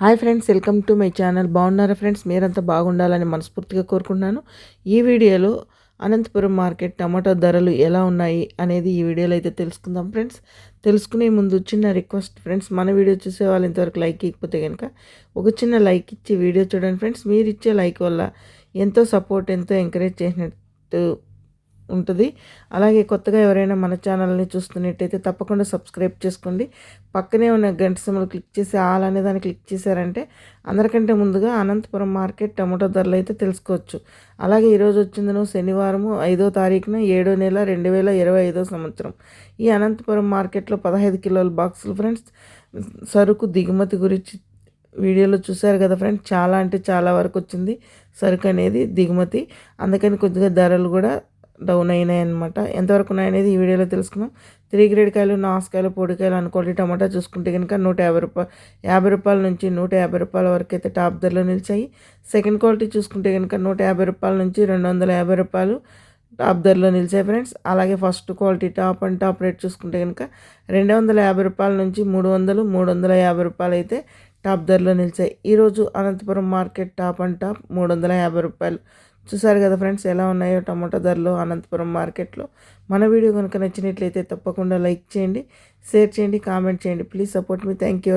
Hi friends welcome to my channel. బాగున్నారా friends? మీరంతా బాగుండాలని మనస్ఫూర్తిగా కోరుకుంటున్నాను. ఈ వీడియోలో అనంతపురం మార్కెట్ టమాటో ధరలు ఎలా ఉన్నాయి అనేది ఈ వీడియోలో అయితే తెలుసుకుందాం ఫ్రెండ్స్. తెలుసుకునే ముందు చిన్న రిక్వెస్ట్ ఫ్రెండ్స్ మన వీడియో చూసే వాళ్ళు ఇంతవరకు లైక్ ఇవ్వకపోతే కనుక ఒక చిన్న లైక్ ఇచ్చి వీడియో చూడండి ఫ్రెండ్స్. మీరు ఇచ్చే లైక్ వల్ల ఎంతో సపోర్ట్ ఎంతో ఎంకరేజ్ చేసినట్టు ఉంటుంది. అలాగే కొత్తగా ఎవరైనా మన ఛానల్ని చూస్తున్నట్టయితే తప్పకుండా సబ్స్క్రైబ్ చేసుకోండి. పక్కనే ఉన్న గంట సిమ్మలు క్లిక్ చేసి ఆల్ అనే దాన్ని క్లిక్ చేశారంటే అందరికంటే ముందుగా అనంతపురం మార్కెట్ టమాటో ధరలు అయితే తెలుసుకోవచ్చు. అలాగే ఈరోజు వచ్చిందను శనివారము ఐదో తారీఖున ఏడో నెల రెండు వేల ఇరవై ఐదో సంవత్సరం. ఈ అనంతపురం మార్కెట్లో పదహైదు కిలోల బాక్సులు ఫ్రెండ్స్ సరుకు దిగుమతి గురించి వీడియోలో చూశారు కదా ఫ్రెండ్స్ చాలా అంటే చాలా వరకు వచ్చింది సరుకు అనేది దిగుమతి. అందుకని కొద్దిగా ధరలు కూడా డౌన్ అయినాయి అనమాట ఎంతవరకు ఉన్నాయనేది ఈ వీడియోలో తెలుసుకుందాం. త్రీ గ్రేడ్ కాయలు నాసుకాయలు పొడికాయలు అనుకోండి టమాటా చూసుకుంటే కనుక నూట యాభై రూపాయలు యాభై రూపాయల నుంచి నూట యాభై రూపాయల వరకు అయితే టాప్ ధరలో నిలిచాయి. సెకండ్ క్వాలిటీ చూసుకుంటే కనుక నూట యాభై రూపాయల నుంచి రెండు వందల యాభై రూపాయలు టాప్ ధరలో నిలిచాయి ఫ్రెండ్స్. అలాగే first quality top and top rate చూసుకుంటే కనుక రెండు వందల యాభై రూపాయల నుంచి మూడు వందలు మూడు వందల యాభై రూపాయలు అయితే టాప్ ధరలో నిలిచాయి. ఈరోజు Anantapuram market top and top మూడు వందల యాభై రూపాయలు. చూసారు కదా ఫ్రెండ్స్ ఎలా ఉన్నాయో టమాటో ధరలు అనంతపురం మార్కెట్లో. మన వీడియో కనుక నచ్చినట్లయితే తప్పకుండా లైక్ చేయండి షేర్ చేయండి కామెంట్ చేయండి. ప్లీజ్ సపోర్ట్ మీ థ్యాంక్ యూ